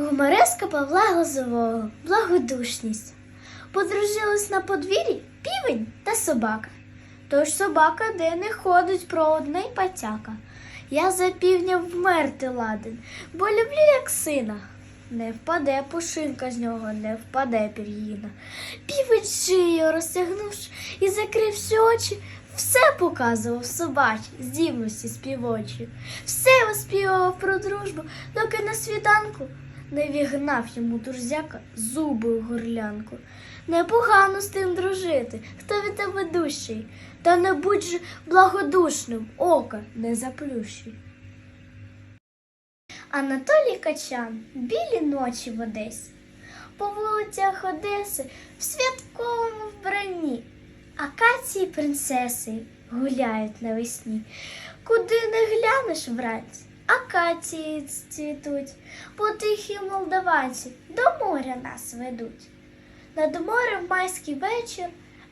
Гумореска Павла Глазового, благодушність. Подружились на подвір'ї півень та собака. Тож собака де не ходить про одне й патяка. Я за півня вмерти ладен, бо люблю як сина. Не впаде пушинка з нього, не впаде пір'їна. Півень шию розтягнувши і закривши очі, все показував собачі, здібності співочі. Все оспівував про дружбу, доки на світанку не вігнав йому турзяка зуби в горлянку. Непогано з тим дружити, хто від тебе дужчий, та не будь же благодушним, ока не заплющуй. Анатолій Качан, білі ночі в Одесі. По вулицях Одеси в святковому вбранні. Акації принцеси гуляють навесні. Куди не глянеш вранці, акації цвітуть, по тихі молдаванці до моря нас ведуть. Над морем майський вечір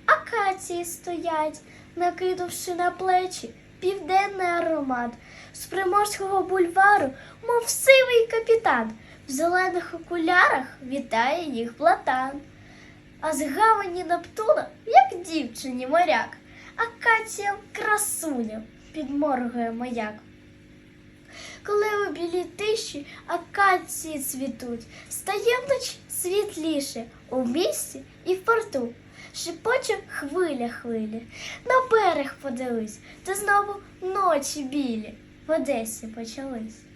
акації стоять, накинувши на плечі південний аромат. З приморського бульвару, мов сивий капітан, в зелених окулярах вітає їх платан. А з гавані Нептуна, як дівчині моряк, акаціям красуням підморгує маяк. Коли у білій тиші акації цвітуть, стає вночі світліше у місті і в порту. Шепоче хвиля хвилі. На берег подивись, та знову ночі білі в Одесі почались.